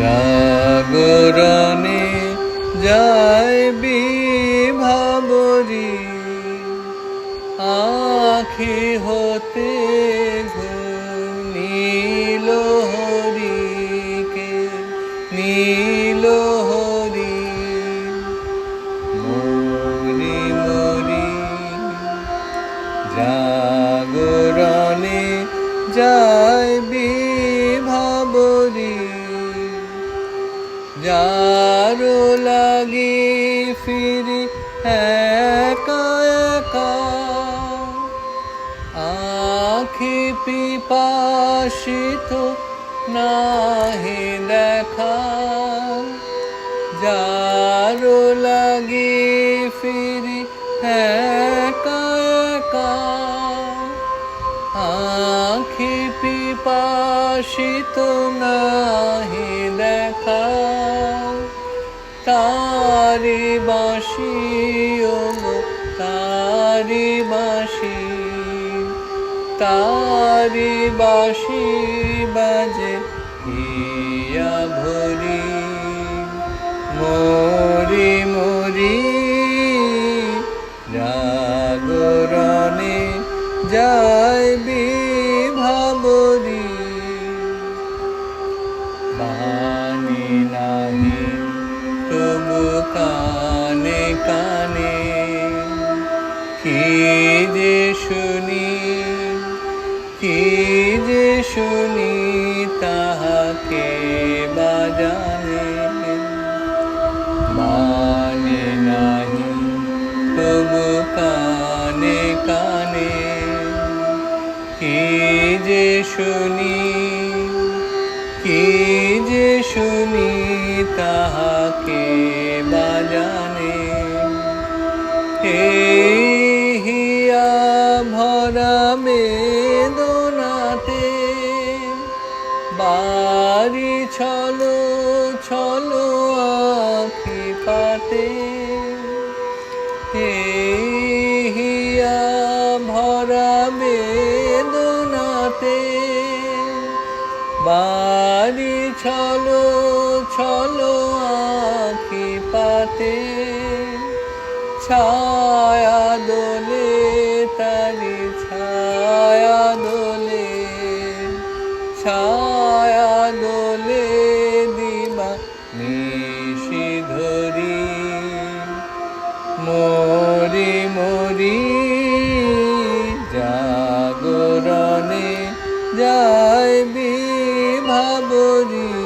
জাগরণে যায় বিভাবরী। আখি হতে নীল হরিকে নীল হরি। মরি মরি জাগরণে যায় বিভাবরী যারো লাগি ফিরি একা একা। আখি পিপাসিত নাহি দেখা। যারো লাগি ফিরি একা একা। আখি পিপাসিত নাহি দেখা। তারি বাসি ও তারি বাসি তারি বাসি বাজে হিয়া ভরি মরি মরি জাগরণে যায় বিভাবরী। বাণী নাহি তবু কানে কানে কি যে শুনি, কি যে শুনি তাহাকে বাজানে মানে নাহি, তবু কানে কানে কি যে শুনি, কি যে শুনি তাহাকে বাজানে এই হিয়া ভরা বেদনাতে বাড়ি ছলো ছলো আখি পাতে এই হিয়া ভরা বেদনাতে বাড়ি ছলো ছলো ছায়া দোলে তারি ছায়া দোলে। ছায়া দোলে দিবা নিশি ধরি। মরি মরি, জাগরণে যায় বিভাবরী